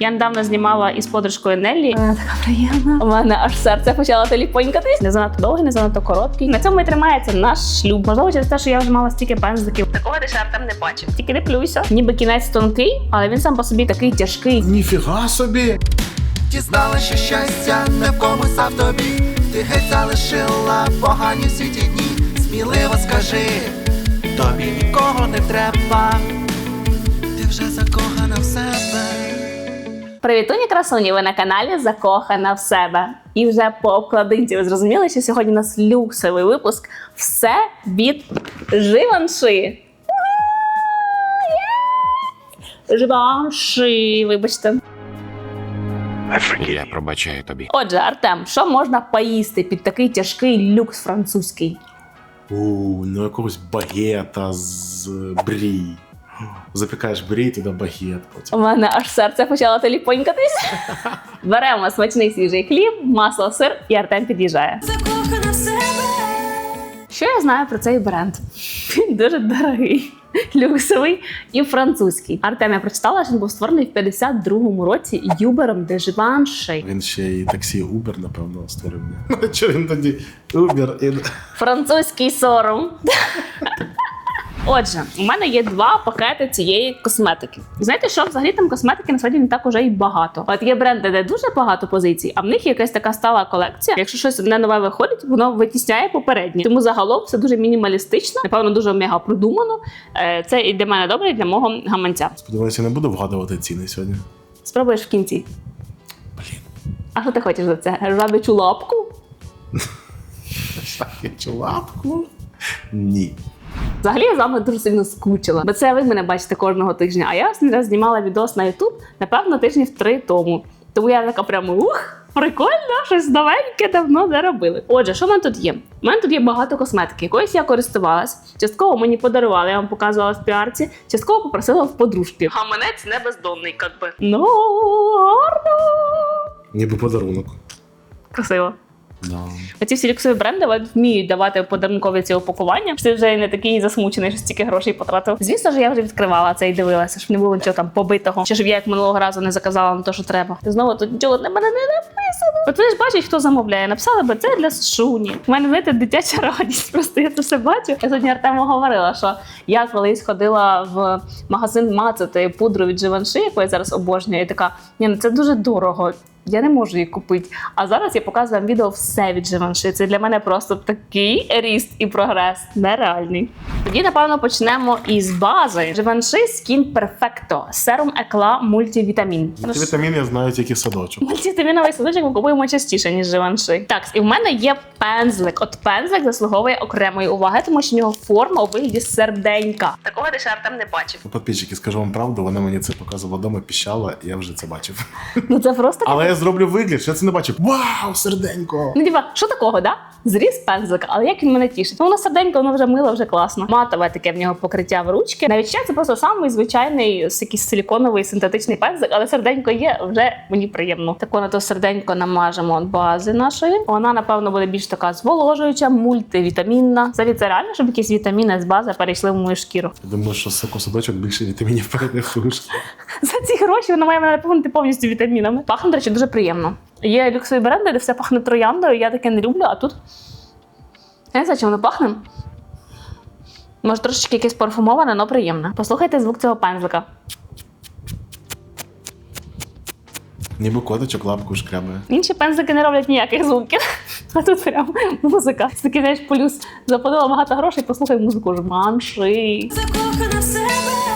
Я недавно знімала із подружкою Неллі. Вона така приємна. У мене аж серце почало теліпонькатись. Не занадто довгий, не занадто короткий. На цьому і тримається наш шлюб. Можливо, через те, що я вже мала стільки пензликів. Такого ще не бачив. Тільки не плюйся. Ніби кінець тонкий, але він сам по собі такий тяжкий. Ніфіга собі! Дізнала, що щастя не в комусь, а в тобі. Ти геть залишила погані всі ті дні. Сміливо скажи, тобі нікого не треба. Привітуні красуні! Ви на каналі Закохана в себе. І вже по обкладинці ви зрозуміли, що сьогодні у нас люксовий випуск. Все від Живанши. Живанши, вибачте. Я пробачаю тобі. Отже, Артем, що можна поїсти під такий тяжкий люкс французький? У, ну якогось багета з брі. Запікаєш брі, туди багет У мене аж серце почало теліпонькатись. Беремо смачний свіжий хліб, масло, сир, і Артем під'їжджає. закохана в себе. Що я знаю про цей бренд? Він дуже дорогий, люксовий і французький. Артем, я прочитала, що він був створений в 52-му році Юбером де Живанши. Він ще і таксі Uber, напевно, створив. Ну, Чого він тоді Uber і. Французький сором. Отже, у мене є два пакети цієї косметики. Знаєте, що взагалі там косметики насправді не так уже й багато. От є бренди, де дуже багато позицій, а в них є якась така стала колекція. Якщо щось одне нове виходить, воно витісняє попереднє. Тому загалом все дуже мінімалістично, напевно, дуже мега продумано. Е, Це і для мене добре, і для мого гаманця. Сподіваюся, не буду вгадувати ціни сьогодні. Спробуєш в кінці. Блін. А що ти хочеш за це? Жабичу лапку? Шахічу лапку? Ні. Взагалі я з вами дуже сильно скучила, бо це ви мене бачите кожного тижня. А я останній раз знімала відос на YouTube, напевно, тижнів три тому. Тому я така прямо ух, прикольно, щось новеньке давно не робили. Отже, що в мене тут є? У мене тут є багато косметики. Якоюсь я користувалась. Частково мені подарували, я вам показувала в піарці, частково попросила в подружки. Гаманець не бездонний, як би. Ну, гарно. Ніби подарунок. Красиво. Оці всі люксові бренди вони вміють давати подарункові ці упакування. Що ти вже не такий засмучений, що стільки грошей потратив. Звісно ж, я вже відкривала це і дивилася, щоб не було нічого там побитого. Чи щоб я як минулого разу не заказала на те, що треба. І знову тут нічого на мене не написано. От ви ж бачите, хто замовляє. Написали би це для шуні. У мене знаєте, дитяча радість. Просто я це все бачу. Я сьогодні Артему говорила, що я колись ходила в магазин мацати пудру від Givenchy, яку я зараз обожнюю. І така, ні, ну це дуже дорого. Я не можу її купити. А зараз я показую вам відео все від Givenchy. Це для мене просто такий ріст і прогрес нереальний. Тоді, напевно, почнемо із бази. Givenchy Skin Perfecto Serum Eclat Multivitamin. Ну, ж- Вітамін я знаю тільки в садочок. Мультивітаміновий садочок ми купуємо частіше, ніж Givenchy. Так, і в мене є пензлик. От пензлик заслуговує окремої уваги, тому що в нього форма у вигляді серденька. Такого ще не бачив. Підписчики, скажу вам правду, вона мені це показувала вдома, піщала, і я вже це бачив. Ну це просто Але я зроблю вигляд, що я це не бачив. Вау, серденько! Ну, типа, що такого, да? Зріз пензлика, але як він мене тішить? Ну, воно серденько, воно вже мило, вже класно. Матове таке в нього покриття в ручки. На відчуття це просто самий звичайний якийсь силіконовий синтетичний пензлик, але серденько є, вже мені приємно. Тако на то серденько намажемо от бази нашої. Вона, напевно, буде більш така зволожуюча, мультивітамінна. Взагалі, це реально, щоб якісь вітаміни з бази перейшли в мою шкіру. Я думаю, що соку садочок більше вітамінів перенесуш. За ці гроші вона має мене наповнити повністю вітамінами. Пахне, до речі, дуже приємно. Є люксові бренди, де все пахне трояндою, я таке не люблю, а тут. Я не знаю, чим воно пахне. Може, трошечки якесь парфумоване, але приємне. Послухайте звук цього пензлика. Ніби коточок лапку шкрябає. Інші пензлики не роблять ніяких звуків. А тут прям музика. Це такий знаєш плюс. Заплатила багато грошей, послухай музику жманши. Закохана в себе.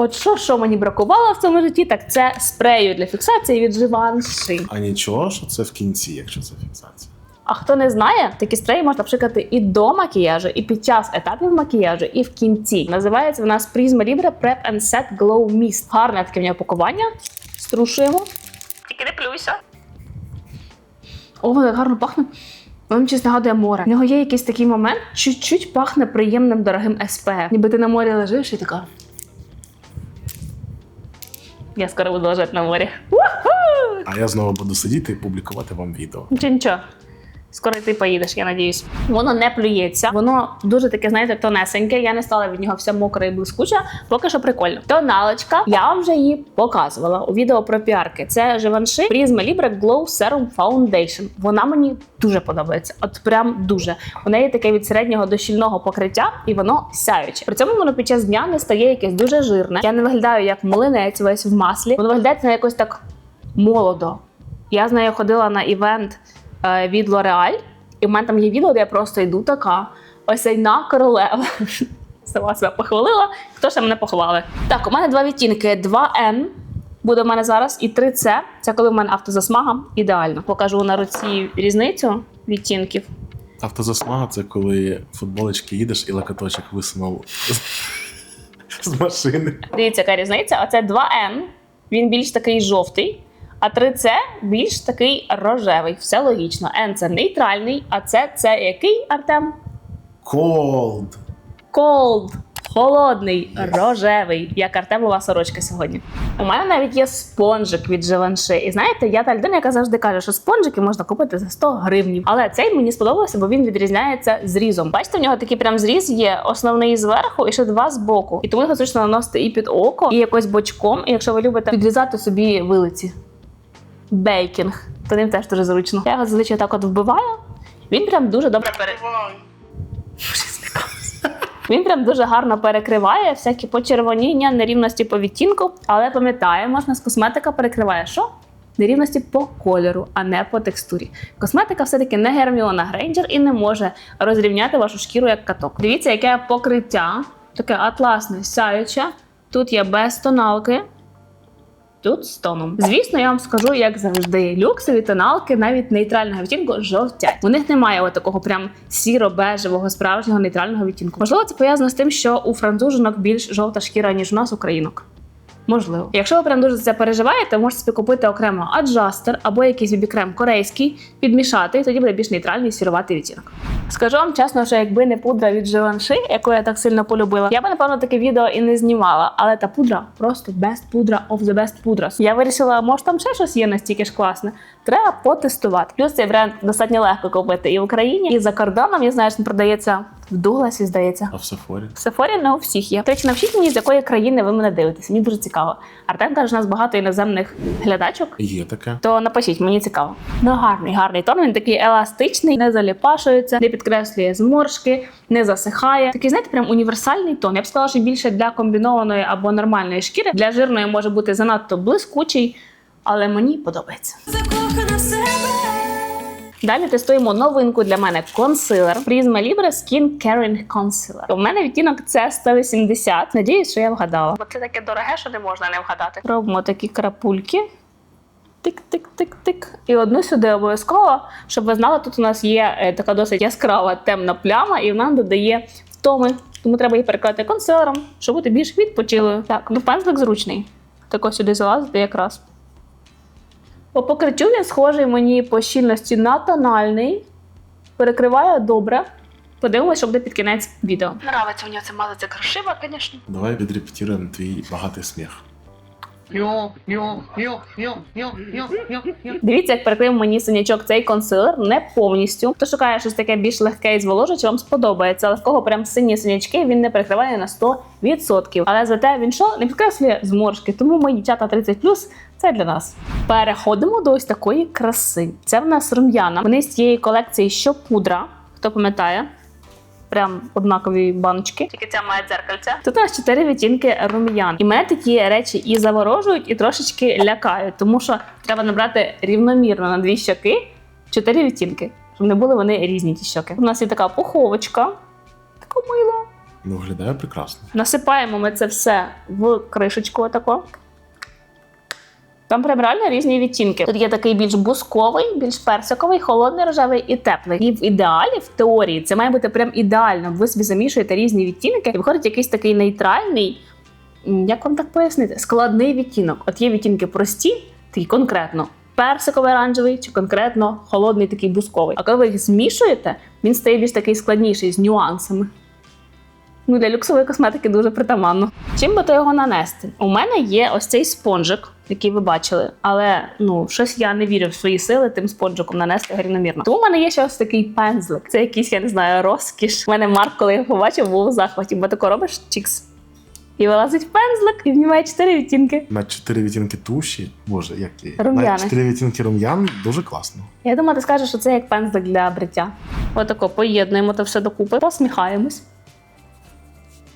От що, що мені бракувало в цьому житті, так це спрею для фіксації від Живанши. А нічого, що це в кінці, якщо це фіксація. А хто не знає, такі спреї можна пшикати і до макіяжу, і під час етапів макіяжу, і в кінці. Називається в нас Prisma Libre Prep and Set Glow Mist. Гарне таке в нього пакування. Струшуємо. Тільки не плюйся. О, воно як гарно пахне. Воно щось нагадує море. В нього є якийсь такий момент, чуть-чуть пахне приємним дорогим SPF. Ніби ти на морі лежиш і така. Я скоро буду лежати на морі. А я знову буду сидіти і публікувати вам відео. Нічого, нічого. Скоро ти поїдеш, я надіюсь. Воно не плюється, воно дуже таке, знаєте, тонесеньке. Я не стала від нього вся мокра і блискуча. Поки що прикольно. Тоналочка, я вам вже її показувала у відео про піарки. Це Givenchy Prisma Libre Glow Serum Foundation. Вона мені дуже подобається. От прям дуже. У неї таке від середнього до щільного покриття, і воно сяюче. При цьому воно під час дня не стає якесь дуже жирне. Я не виглядаю як млинець весь в маслі. Воно виглядає на якось так молодо. Я з нею ходила на івент від L'Oreal, і в мене там є відео, де я просто йду така осяйна королева. Сама себе похвалила. Хто ще мене похвалив? Так, у мене два відтінки: 2N буде в мене зараз, і 3C. Це коли в мене автозасмага. Ідеально. Покажу на руці різницю відтінків. Автозасмага це коли в футболочки їдеш і лакаточок висунув з машини. Дивіться, яка різниця. А це 2N, він більш такий жовтий, а 3C більш такий рожевий. Все логічно. N це нейтральний, а це це який Артем? Cold. Cold. Холодний, рожевий, як Артемова сорочка сьогодні. У мене навіть є спонжик від Givenchy. І знаєте, я та людина, яка завжди каже, що спонжики можна купити за 100 гривнів. Але цей мені сподобався, бо він відрізняється зрізом. Бачите, в нього такий прям зріз є основний зверху і ще два збоку. І тому його зручно наносити і під око, і якось бочком. І якщо ви любите відрізати собі вилиці. Бейкінг, то ним теж дуже зручно. Я його зазвичай так от вбиваю. Він прям дуже добре пере. Він прям дуже гарно перекриває всякі почервоніння, нерівності по відтінку, але пам'ятаємо, що нас косметика перекриває що? Нерівності по кольору, а не по текстурі. Косметика все-таки не Герміона Грейнджер і не може розрівняти вашу шкіру як каток. Дивіться, яке покриття, таке атласне, сяюче. Тут є без тоналки, Тут з тоном. Звісно, я вам скажу, як завжди, люксові тоналки навіть нейтрального відтінку жовтять. У них немає от такого прям сіро-бежевого справжнього нейтрального відтінку. Можливо, це пов'язано з тим, що у француженок більш жовта шкіра, ніж у нас українок. Можливо. Якщо ви прям дуже за це переживаєте, можете собі купити окремо аджастер або якийсь бібі-крем корейський, підмішати, і тоді буде більш нейтральний сіруватий відтінок. Скажу вам чесно, що якби не пудра від Givenchy, яку я так сильно полюбила, я би напевно таке відео і не знімала. Але та пудра просто best пудра of the best pudras. Я вирішила, може там ще щось є настільки ж класне. Треба потестувати. Плюс цей бренд достатньо легко купити і в Україні, і за кордоном. Я знаю, що він продається в Дугласі, здається. А в Сафорі? В Сефорі не у всіх є. До речі, навчіть мені, з якої країни ви мене дивитеся. Мені дуже цікаво. Артем каже, що у нас багато іноземних глядачок. Є таке. То напишіть, мені цікаво. Ну гарний, гарний тон. Він такий еластичний, не заліпашується, не підкреслює зморшки, не засихає. Такий, знаєте, прям універсальний тон. Я б сказала, що більше для комбінованої або нормальної шкіри. Для жирної може бути занадто блискучий, але мені подобається. закохана в себе. Далі тестуємо новинку для мене консилер Prisma Libre Skin Caring Concealer. У мене відтінок це 180. Надіюсь, що я вгадала. Бо це таке дороге, що не можна не вгадати. Робимо такі крапульки. Тик-тик-тик-тик. І одну сюди обов'язково, щоб ви знали, тут у нас є е, така досить яскрава темна пляма, і вона додає втоми. Тому треба її перекладати консилером, щоб бути більш відпочилою. Так, ну пензлик зручний. Тако сюди залазити якраз. По покриттю він схожий мені по щільності на тональний. Перекриває добре. Подивимось, що буде під кінець відео. Нравиться у нього це мало це красиво, звісно. Давай відрепетируємо твій багатий сміх. Дивіться, як перекрив мені синячок цей консилер не повністю. Хто шукає щось таке більш легке і зволожуюче, вам сподобається. Але в кого прям сині синячки, він не перекриває на 100%. Але зате він що не підкреслює зморшки. Тому ми, дівчата 30+, це для нас. Переходимо до ось такої краси. Це в нас рум'яна. Вони з цієї колекції що пудра. Хто пам'ятає? Прям однакові баночки. Тільки ця має дзеркальце. Тут у нас чотири відтінки рум'ян. І мене такі речі і заворожують, і трошечки лякають, тому що треба набрати рівномірно на дві щоки чотири відтінки, щоб не були вони різні ті щоки. У нас є така пуховочка, така мила. Ну, виглядає прекрасно. Насипаємо ми це все в кришечку отако. Там прям реально різні відтінки. Тут є такий більш бусковий, більш персиковий, холодний рожевий і теплий. І в ідеалі, в теорії, це має бути прям ідеально. Ви собі замішуєте різні відтінки, і виходить якийсь такий нейтральний, як вам так пояснити, складний відтінок. От є відтінки прості, такі конкретно. Персиковий оранжевий чи конкретно холодний такий бусковий. А коли ви їх змішуєте, він стає більш такий складніший з нюансами. Ну, для люксової косметики дуже притаманно. Чим би то його нанести? У мене є ось цей спонжик, який ви бачили, але ну щось я не вірю в свої сили тим спонжиком нанести рівномірно. Тому у мене є ще ось такий пензлик. Це якийсь, я не знаю, розкіш. У мене Марк, коли його побачив, був у захваті, бо тако робиш чікс. І вилазить пензлик і знімає чотири відтінки. На чотири відтінки туші, боже, як і Рум'яни. на чотири відтінки рум'ян дуже класно. Я думаю, ти скажеш, що це як пензлик для бриття. Отако поєднуємо це все докупи, посміхаємось.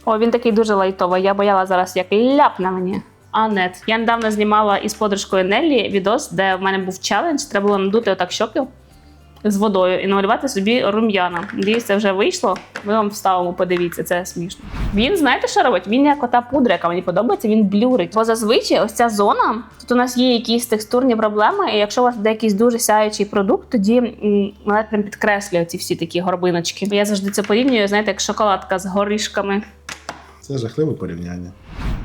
О, він такий дуже лайтовий. Я бояла зараз, як ляпне мені. А нет. Я недавно знімала із подружкою Неллі відос, де в мене був челендж. Треба було надути отак щоки з водою і намалювати собі рум'яна. Надіюсь, це вже вийшло. Ми вам вставимо, подивіться, це смішно. Він, знаєте, що робить? Він як ота пудра, яка мені подобається, він блюрить. Бо зазвичай ось ця зона, тут у нас є якісь текстурні проблеми, і якщо у вас буде якийсь дуже сяючий продукт, тоді м, вона прям підкреслює ці всі такі горбиночки. Я завжди це порівнюю, знаєте, як шоколадка з горішками. Це жахливе порівняння.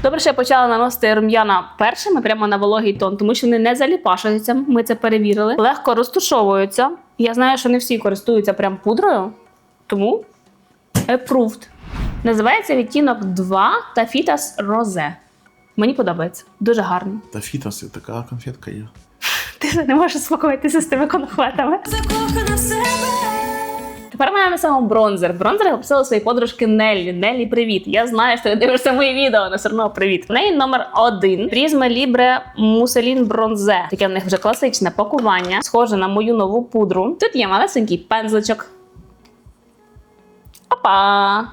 Добре, що я почала наносити рум'яна першими прямо на вологий тон, тому що вони не заліпашуються. Ми це перевірили. Легко розтушовуються. Я знаю, що не всі користуються прям пудрою, тому approved. Називається відтінок 2 та Фітас Розе. Мені подобається. Дуже гарний. Та фітоси, така конфетка є. Ти не можеш успокоїтися з тими конхветами. закохана в себе. Тепер ми нанесемо бронзер. Бронзер я писала своїй подружки Неллі. Неллі, привіт. Я знаю, що ти дивишся мої відео, але все одно привіт. В неї номер один Прізма Лібре Муселін Бронзе. Таке в них вже класичне пакування, схоже на мою нову пудру. Тут є малесенький пензличок. Опа!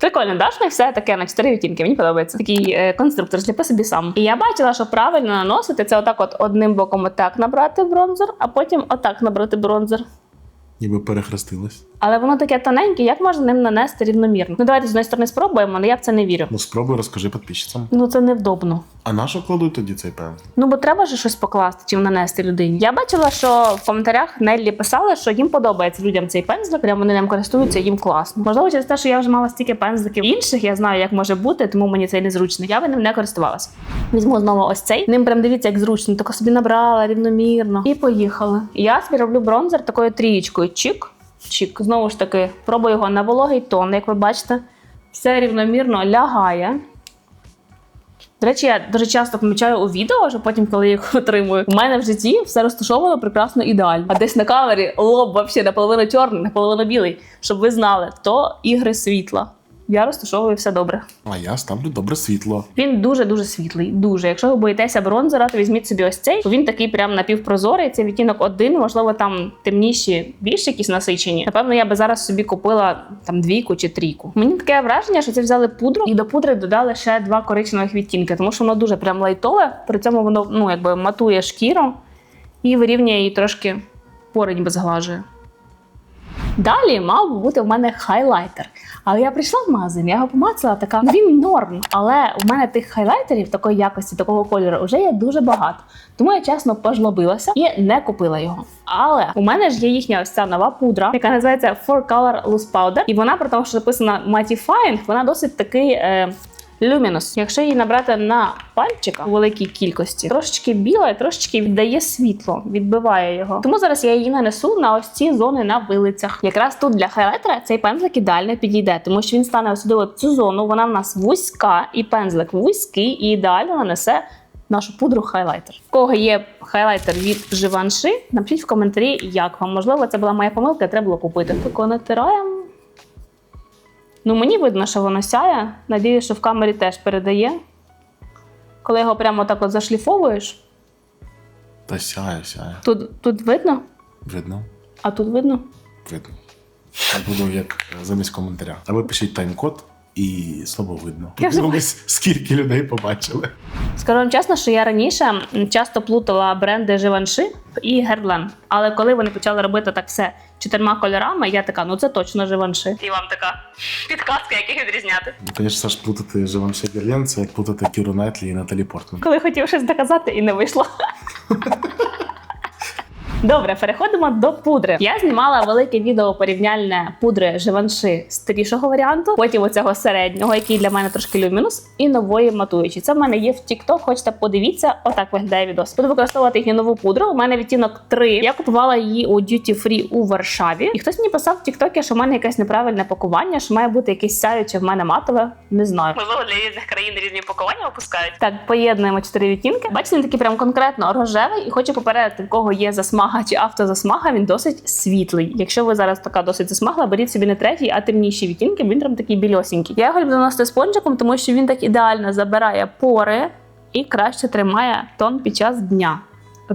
Прикольно, да? ж в все таке на чотири відтінки. Мені подобається. Такий е, конструктор, зліпи собі сам. І я бачила, що правильно наносити це отак, от одним боком отак набрати бронзер, а потім отак набрати бронзер. Ніби перехрестилась. Але воно таке тоненьке, як можна ним нанести рівномірно? Ну давайте з одної сторони спробуємо, але я в це не вірю. Ну спробуй розкажи підписчицям. Ну це невдобно. А на що кладуть тоді цей пензлик? Ну бо треба ж щось покласти чим нанести людині. Я бачила, що в коментарях Неллі писали, що їм подобається людям цей пензлик, прямо вони ним користуються, їм класно. Можливо, через те, що я вже мала стільки пензликів інших, я знаю, як може бути, тому мені цей незручно. Я би ним не користувалася. Візьму знову ось цей. Ним прям дивіться, як зручно. Тако собі набрала рівномірно. І поїхали. Я собі роблю бронзер такою трієчкою. Чик. Чик. Знову ж таки, пробую його на вологий тон, як ви бачите. Все рівномірно лягає. До речі, я дуже часто помічаю у відео, що потім, коли я їх отримую, у мене в житті все розташовано прекрасно ідеально. А десь на камері лоб взагалі наполовину чорний, наполовину білий. Щоб ви знали, то ігри світла. Я розташовую все добре. А я ставлю добре світло. Він дуже дуже світлий. Дуже. Якщо ви боїтеся бронзера, то візьміть собі ось цей. Він такий прям напівпрозорий. Це відтінок один, можливо, там темніші, більш якісь насичені. Напевно, я би зараз собі купила там двійку чи трійку. Мені таке враження, що це взяли пудру і до пудри додали ще два коричневих відтінки, тому що воно дуже прям лайтове. При цьому воно ну якби матує шкіру і вирівнює її трошки пори ніби зглажує. Далі мав бути в мене хайлайтер. Але я прийшла в магазин, я його помацала, така ну він норм. Але у мене тих хайлайтерів такої якості, такого кольору вже є дуже багато. Тому я чесно пожлобилася і не купила його. Але у мене ж є їхня ось ця нова пудра, яка називається 4 Color Loose Powder. І вона, при тому, що написана Mattifying, вона досить такий. Е, Luminous. Якщо її набрати на пальчика у великій кількості, трошечки біла трошечки віддає світло, відбиває його. Тому зараз я її нанесу на ось ці зони на вилицях. Якраз тут для хайлайтера цей пензлик ідеально підійде, тому що він стане от цю зону. Вона в нас вузька, і пензлик вузький, і ідеально нанесе нашу пудру хайлайтер. У кого є хайлайтер від Givenchy, напишіть в коментарі, як вам. Можливо, це була моя помилка, треба було купити. Тако натираємо. Ну, мені видно, що воно сяє. Надіюсь, що в камері теж передає. Коли його прямо так от зашліфовуєш, Та сяє, сяє. тут, тут видно, Видно? а тут видно. Видно. Я буду як е, замість коментаря. А ви пишіть тайм-код і слабо видно. Я вже Подивимось, скільки людей побачили. Скажу вам чесно, що я раніше часто плутала бренди Givenchy і Guerlain. Але коли вони почали робити так все чотирма кольорами, я така, ну це точно Givenchy. І вам така підказка, як їх відрізняти. Ну, Звісно, Саш, плутати Живанше Герлен, це як плутати Кіру Найтлі і Наталі Портман. Коли хотів щось доказати і не вийшло. Добре, переходимо до пудри. Я знімала велике відео порівняльне пудри Живанши старішого варіанту, потім оцього середнього, який для мене трошки люмінус, і нової матуючі. Це в мене є в TikTok, Хочете подивіться, отак виглядає відос. Буду використовувати їхню нову пудру. У мене відтінок 3. Я купувала її у Duty Free у Варшаві. І хтось мені писав в TikTok, що в мене якесь неправильне пакування, що має бути якесь сяюче в мене матове. Не знаю. Можливо, для різних країн різні пакування випускають. Так, поєднуємо чотири відтінки. Бачите, він такий прям конкретно рожевий, і хочу попередити, в кого є засмага чи автозасмага, він досить світлий. Якщо ви зараз така досить засмагла, беріть собі не третій, а темніші відтінки. Він прям такий більосінький. Я його люблю наносити спонжиком, тому що він так ідеально забирає пори і краще тримає тон під час дня.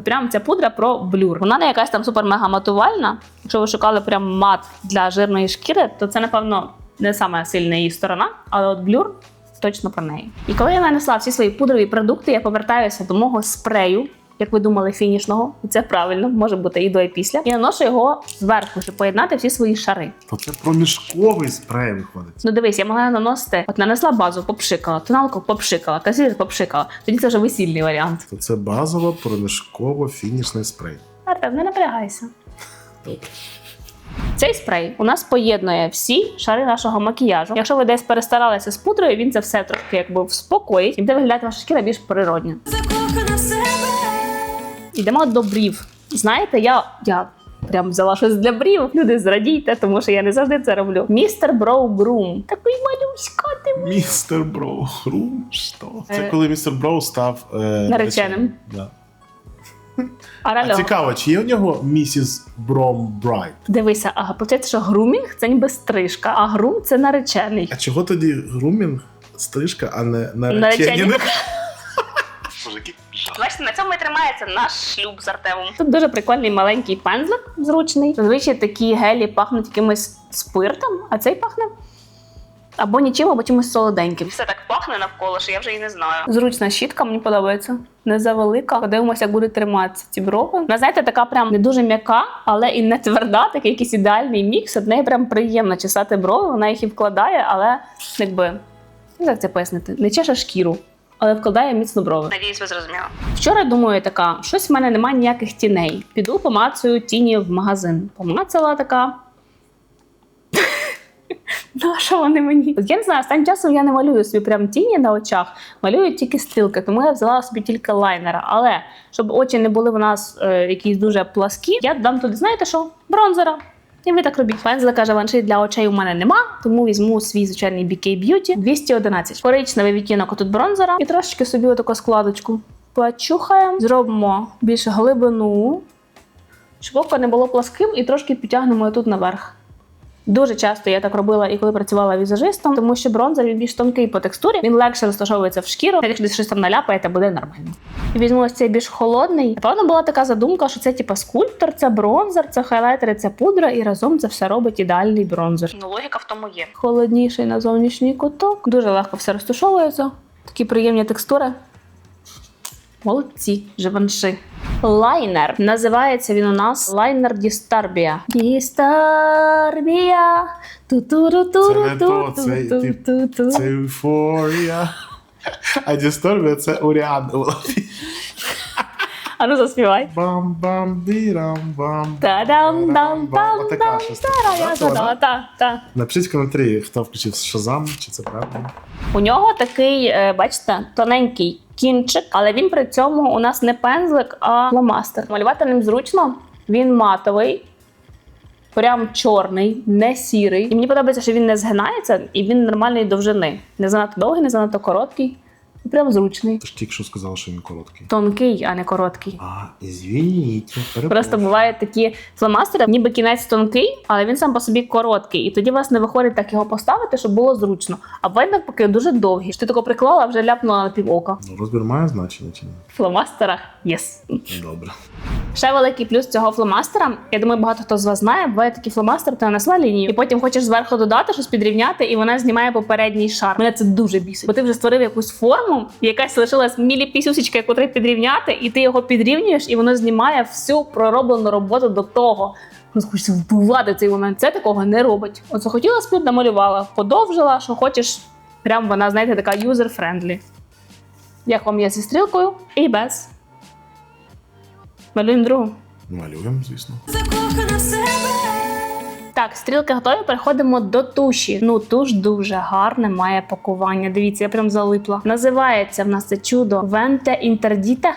Прям ця пудра про блюр. Вона не якась там супер-мега матувальна. Якщо ви шукали прям мат для жирної шкіри, то це, напевно, не саме сильна її сторона, але от блюр точно про неї. І коли я нанесла всі свої пудрові продукти, я повертаюся до мого спрею. Як ви думали, фінішного, і це правильно, може бути і до, і після. І наношу його зверху, щоб поєднати всі свої шари. То це проміжковий спрей виходить. Ну дивись, я могла наносити, от нанесла базу, попшикала, тоналку попшикала, консилер попшикала. Тоді це вже весільний варіант. То це базово проміжково фінішний спрей. Артем, не напрягайся. Добре. Цей спрей у нас поєднує всі шари нашого макіяжу. Якщо ви десь перестаралися з пудрою, він це все трохи якби вспокоїть і буде виглядати ваша шкіра більш природньо. закохана в себе. Йдемо до брів. Знаєте, я, я прям взяла щось для брів. Люди зрадійте, тому що я не завжди це роблю. Містер Броу Грум. Такий малюська ти. Містер Броу. Хрум, що? Це Е, коли містер Броу став е, Нареченим. Да. А А цікаво, чи є у нього місіс Бром Брайт? дивися, ага, виходить, що грумінг це ніби стрижка, а грум це наречений. А чого тоді грумінг, стрижка, а не наречені? Боже, який. Бачите, на цьому і тримається наш шлюб з Артемом. Тут дуже прикольний маленький пензлик, зручний. Зазвичай такі гелі пахнуть якимось спиртом, а цей пахне. Або нічим, або чимось солоденьким. Все так пахне навколо, що я вже і не знаю. Зручна щітка, мені подобається. Не завелика. Подивимося, як буде триматися ці брови. Вона, знаєте, така прям не дуже м'яка, але і не тверда, такий якийсь ідеальний мікс. От неї прям приємно чесати брови, вона їх і вкладає, але якби. Як це пояснити? Не чеше шкіру, але вкладає міцно брови. Надіюсь, ви зрозуміли. Вчора думаю, така, щось в мене немає ніяких тіней. Піду помацаю тіні в магазин. Помацала така. На що вони мені? Я не знаю, останнім часом я не малюю собі прям тіні на очах, малюю тільки стрілки, тому я взяла собі тільки лайнера. Але щоб очі не були в нас е, якісь дуже пласкі, я дам туди, знаєте що? Бронзера. І ви так робіть. Пензлика Givenchy для очей у мене нема, тому візьму свій звичайний BK Beauty 211. Коричневий відтінок тут бронзера і трошечки собі отаку складочку почухаємо. Зробимо більше глибину, щоб око не було пласким, і трошки підтягнемо тут наверх. Дуже часто я так робила і коли працювала візажистом, тому що бронзер він більш тонкий по текстурі, він легше розташовується в шкіру. Навіть Якщо десь щось там наляпаєте, буде нормально. І візьму ось цей більш холодний. Напевно, була така задумка, що це типа скульптор, це бронзер, це хайлайтери, це пудра, і разом це все робить ідеальний бронзер. Ну, логіка в тому є. Холодніший на зовнішній куток. Дуже легко все розташовується. Такі приємні текстури. Молодці, живанши. Лайнер. Називається він у нас лайнер Дістарбія. Дістарбія. Це еуфорія. А дисторбія це Уріан. А ну заспівай. бам бам бірам бам та-дам дам дам Отака дам я Так, задала. Та, та. Напишіть в коментарі, хто включив Шазам, чи це правда. У нього такий, е, бачите, тоненький кінчик, але він при цьому у нас не пензлик, а фломастер. Малювати ним зручно, він матовий. Прям чорний, не сірий. І мені подобається, що він не згинається і він нормальної довжини. Не занадто довгий, не занадто короткий. Прям зручний. Ти ж тільки що сказала, що він короткий. Тонкий, а не короткий. А, извините, Просто бувають такі фломастери, ніби кінець тонкий, але він сам по собі короткий. І тоді у вас не виходить так його поставити, щоб було зручно. А буває навпаки дуже довгі. Що ти тако приклала, а вже ляпнула на півока. Ну, розмір має значення чи ні? В фломастерах єс. Добре. Ще великий плюс цього фломастера. Я думаю, багато хто з вас знає. Буває такий фломастер, ти нанесла лінію, і потім хочеш зверху додати щось підрівняти, і вона знімає попередній шар. Мене це дуже бісить. Бо ти вже створив якусь форму, і якась лишилась мілі-пісюсечка, яку треба підрівняти, і ти його підрівнюєш, і воно знімає всю пророблену роботу до того. Ну, Хочеться вбивати цей момент. Це такого не робить. От захотіла спід, намалювала, подовжила, що хочеш. Прям вона, знаєте, така юзер-френдлі. Як вам є зі стрілкою і без. Малюємо другу. Малюємо, звісно. закохана в себе. Так, стрілки готові. Переходимо до туші. Ну, туш дуже гарне, має пакування. Дивіться, я прям залипла. Називається в нас це чудо Венте Інтердіте.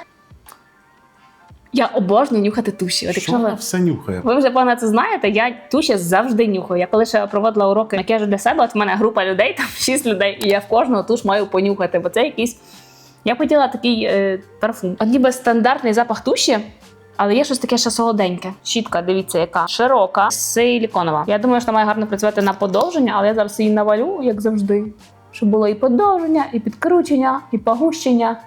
Я обожнюю нюхати туші. От Що якщо вона ви все нюхає? Ви вже певно це знаєте. Я туші завжди нюхаю. Я коли ще проводила уроки макіяжу для себе, от в мене група людей, там шість людей, і я в кожного туш маю понюхати, бо це якийсь. Я хотіла такий е, парфум. От ніби стандартний запах туші, але є щось таке ще солоденьке. Щітка, дивіться, яка широка, силіконова. Я думаю, що має гарно працювати на подовження, але я зараз її навалю, як завжди. Щоб було і подовження, і підкручення, і погущення,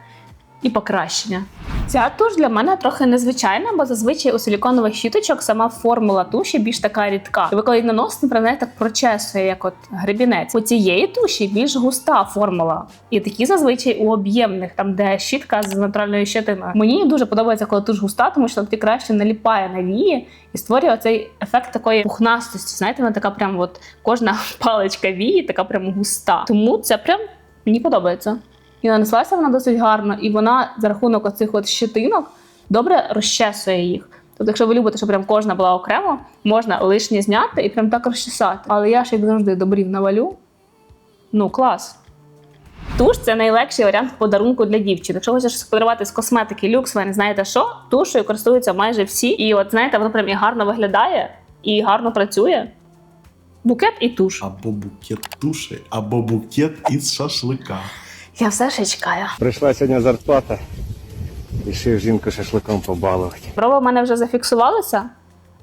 і покращення. Ця туш для мене трохи незвичайна, бо зазвичай у силіконових щіточок сама формула туші більш така рідка. І ви коли наносите, наприклад, знаєте, так прочесує, як от гребінець. У цієї туші більш густа формула. І такі зазвичай у об'ємних, там де щітка з натуральною щетиною. Мені дуже подобається, коли туш густа, тому що тоді краще наліпає на вії і створює оцей ефект такої пухнастості. Знаєте, вона така прям от кожна паличка вії, така прям густа. Тому це прям мені подобається. І нанеслася вона досить гарно, і вона за рахунок оцих от щетинок добре розчесує їх. Тобто, якщо ви любите, щоб прям кожна була окремо, можна лишнє зняти і прям так розчесати. Але я ж як завжди добрів навалю. Ну, клас. Туш це найлегший варіант подарунку для дівчини. Якщо хочеш щось подарувати з косметики люкс, ви не знаєте що, тушою користуються майже всі. І от знаєте, воно прям і гарно виглядає, і гарно працює. Букет і туш. Або букет туші, або букет із шашлика. Я все ще чекаю. Прийшла сьогодні зарплата. І ще жінку шашликом побалувати. Брови в мене вже зафіксувалися.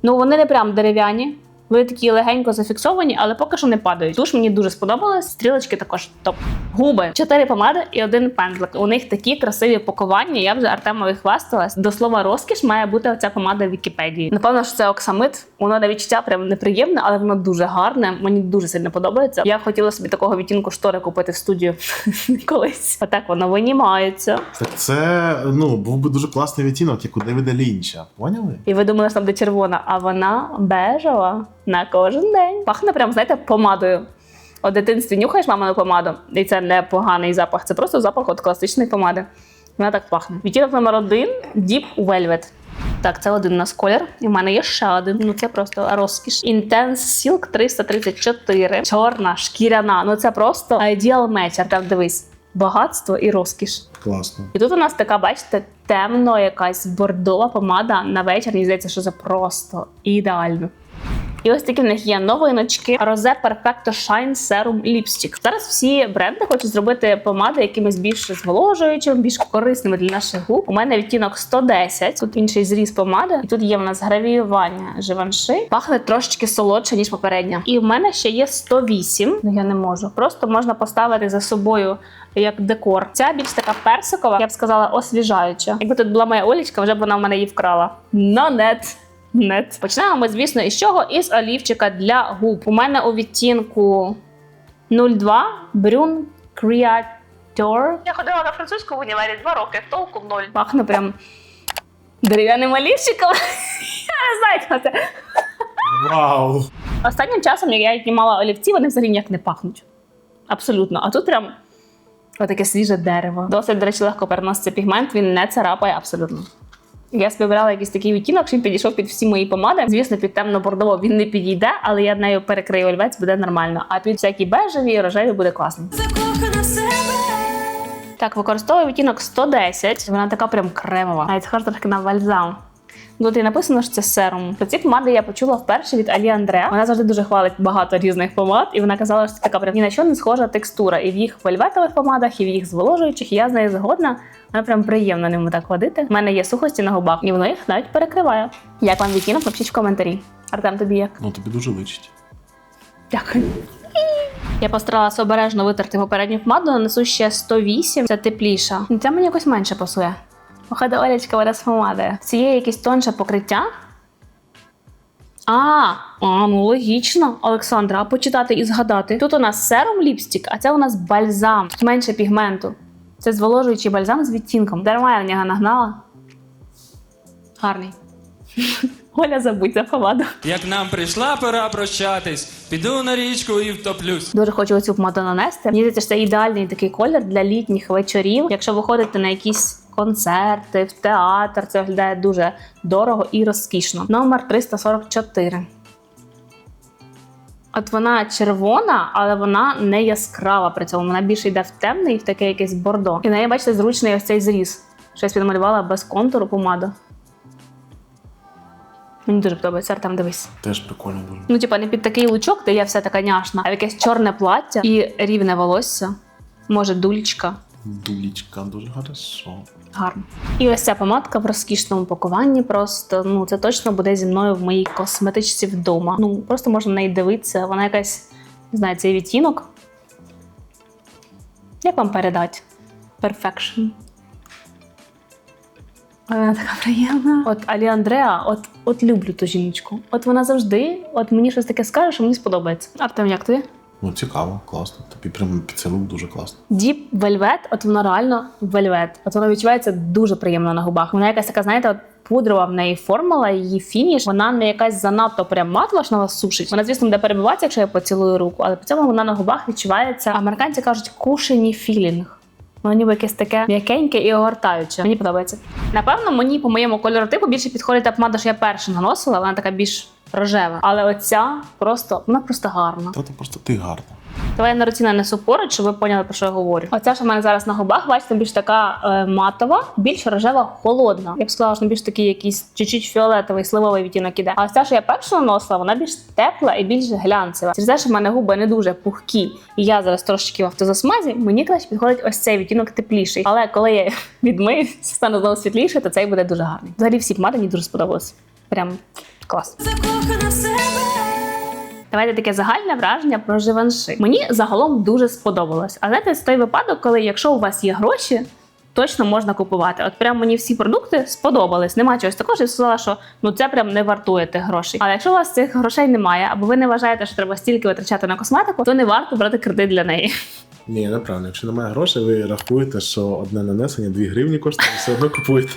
Ну, вони не прям дерев'яні. Вони такі легенько зафіксовані, але поки що не падають. Туш мені дуже сподобалась. Стрілочки також топ. Губи, чотири помади і один пензлик. У них такі красиві пакування. Я вже Артемові хвасталась. До слова розкіш має бути оця помада в Вікіпедії. Напевно, що це оксамит. Воно на відчуття прям неприємне, але воно дуже гарне. Мені дуже сильно подобається. Я хотіла собі такого відтінку штори купити в студію колись. Отак воно винімається. Так це ну був би дуже класний відтінок, як у Девіда Лінча. Поняли? І ви думали, що там де червона, а вона бежева на кожен день. Пахне прям, знаєте, помадою. У дитинстві нюхаєш мамину помаду, і це не поганий запах, це просто запах от класичної помади. Вона так пахне. Відтінок номер один Deep Velvet. Так, це один у нас колір. І в мене є ще один. Ну це просто розкіш. Intense Silk 334. Чорна, шкіряна. Ну це просто ideal match. Артем, дивись. Багатство і розкіш. Класно. І тут у нас така, бачите, темно якась бордова помада на вечір. Мені здається, що це просто ідеально. І ось такі в них є новиночки Rose Perfecto Shine Serum Lipstick. Зараз всі бренди хочуть зробити помади якимись більш зволожуючими, більш корисними для наших губ. У мене відтінок 110, тут інший зріз помади, і тут є в нас гравіювання живанши. Пахне трошечки солодше, ніж попередня. І в мене ще є 108, ну я не можу. Просто можна поставити за собою як декор. Ця більш така персикова, я б сказала, освіжаюча. Якби тут була моя Олічка, вже б вона в мене її вкрала. Но нет. Нет. Почнемо ми, звісно, із чого? Із олівчика для губ. У мене у відтінку 02 Brun Creator. Я ходила на французьку в універі два роки, толку в ноль. Пахне прям дерев'яним олівчиком. Я не знаю, що це. Вау! Останнім часом, як я знімала олівці, вони взагалі ніяк не пахнуть. Абсолютно. А тут прям отаке свіже дерево. Досить, до речі, легко переноситься пігмент, він не царапає абсолютно. Я собі обрала якийсь такий відтінок, що він підійшов під всі мої помади. Звісно, під темно-бордово він не підійде, але я нею перекрию львець, буде нормально. А під всякі бежеві і рожеві буде класно. Закохана в себе. Так, використовую відтінок 110. Вона така прям кремова. Навіть схожа трохи на бальзам. Тут і написано, що це серум. Про ці помади я почула вперше від Алі Андреа. Вона завжди дуже хвалить багато різних помад, і вона казала, що це така прям ні на що не схожа текстура. І в їх вельветових помадах, і в їх зволожуючих. І я з нею згодна. Вона прям приємно ними так ходити. У мене є сухості на губах, і воно їх навіть перекриває. Як вам відтінок? Напишіть в коментарі. Артем, тобі як? Ну тобі дуже личить. Дякую. Я постаралася обережно витерти попередню помаду, нанесу ще 108, це тепліша. Це мені якось менше пасує. Походу, Олечка вона з помадою. В цієї якесь тонше покриття. А, а, ну логічно, Олександра, а почитати і згадати. Тут у нас серум ліпстик, а це у нас бальзам. Тут менше пігменту. Це зволожуючий бальзам з відтінком. Дарма я на нього нагнала. Гарний. Оля, забудь за помаду. Як нам прийшла пора прощатись, піду на річку і втоплюсь. Дуже хочу оцю помаду нанести. Мені здається, що це ідеальний такий колір для літніх вечорів. Якщо ви ходите на якісь концерти, в театр. Це виглядає дуже дорого і розкішно. Номер 344. От вона червона, але вона не яскрава при цьому. Вона більше йде в темний, в таке якесь бордо. І в неї, бачите, зручний ось цей зріз. Щось підмалювала без контуру помаду. Мені дуже подобається, Артем, дивись. Теж прикольно дуже. Ну, типа, не під такий лучок, де я вся така няшна, а в якесь чорне плаття і рівне волосся. Може, дулечка. Дулічка, дуже хорошо. Гарно. І ось ця помадка в розкішному пакуванні. Просто ну це точно буде зі мною в моїй косметичці вдома. Ну просто можна на неї дивитися. Вона якась не знаю, цей відтінок. Як вам передати? Perfection. Вона така приємна. От Алі Андреа, от, от люблю ту жіночку. От вона завжди, от мені щось таке скаже, що мені сподобається. Артем, як тобі? Ну, цікаво, класно. Тобі прям цей дуже класно. Діп вельвет, от воно реально вельвет. От воно відчувається дуже приємно на губах. Вона якась така, знаєте, от пудрова в неї формула, її фініш. Вона не якась занадто прям матова, що вона сушить. Вона, звісно, буде перебиватися, якщо я поцілую руку, але при цьому вона на губах відчувається. Американці кажуть, кушені філінг. Воно ніби якесь таке м'якеньке і огортаюче. Мені подобається. Напевно, мені по моєму кольору типу більше підходить та помада, що я перша наносила. Вона така більш рожева. Але оця просто вона просто гарна. Та ти просто ти гарна. Давай я на руці нанесу поруч, щоб ви поняли, про що я говорю. Оця, що в мене зараз на губах, бачите, більш така е, матова, більш рожева, холодна. Я б сказала, що більш такий якийсь чуть-чуть фіолетовий, сливовий відтінок іде. А ось ця, що я першу наносила, вона більш тепла і більш глянцева. Через те, що в мене губи не дуже пухкі, і я зараз трошечки в автозасмазі, мені краще підходить ось цей відтінок тепліший. Але коли я відмию, стану знову світліше, то цей буде дуже гарний. Взагалі всі помади мені дуже сподобалось. Прям клас. закохана в себе. Давайте таке загальне враження про Живанши. Мені загалом дуже сподобалось. А знаєте, це той випадок, коли якщо у вас є гроші. Точно можна купувати. От прям мені всі продукти сподобались. Нема чогось такого, що я сказала, що ну це прям не вартує тих грошей. Але якщо у вас цих грошей немає, або ви не вважаєте, що треба стільки витрачати на косметику, то не варто брати кредит для неї. Ні, неправильно. Якщо немає грошей, ви рахуєте, що одне нанесення 2 гривні коштує, все одно купуєте.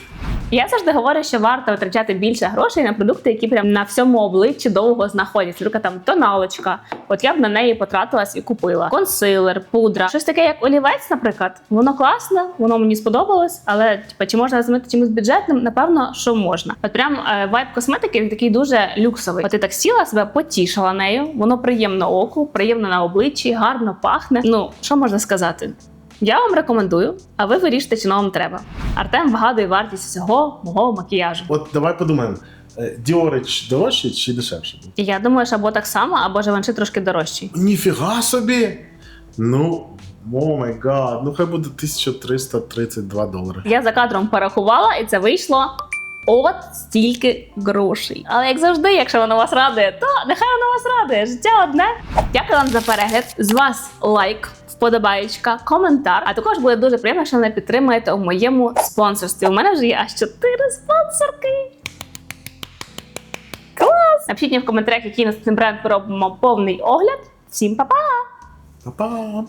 Я завжди говорю, що варто витрачати більше грошей на продукти, які прям на всьому обличчі довго знаходяться. Наприклад, там тоналочка. От я б на неї потратилась і купила. Консилер, пудра, щось таке, як олівець, наприклад. Воно класне, воно мені сподобалось, але типа, чи можна замінити чимось бюджетним? Напевно, що можна. От прям е, вайб косметики він такий дуже люксовий. От ти так сіла себе, потішила нею. Воно приємно оку, приємно на обличчі, гарно пахне. Ну що можна сказати? Я вам рекомендую, а ви вирішите, чи вам треба. Артем вгадує вартість всього мого макіяжу. От давай подумаємо, е, Діорич дорожчий чи дешевший? Я думаю, що або так само, або Живанши трошки дорожчий. Ніфіга собі! Ну, о май гад, ну хай буде 1332 долари. Я за кадром порахувала, і це вийшло. От стільки грошей. Але як завжди, якщо воно вас радує, то нехай воно вас радує. Життя одне. Дякую вам за перегляд. З вас лайк, вподобаєчка, коментар. А також буде дуже приємно, що мене підтримуєте у моєму спонсорстві. У мене вже є аж 4 спонсорки. Клас! Напишіть мені в коментарях, який наступний бренд ми робимо повний огляд. Всім па-па! Па-па!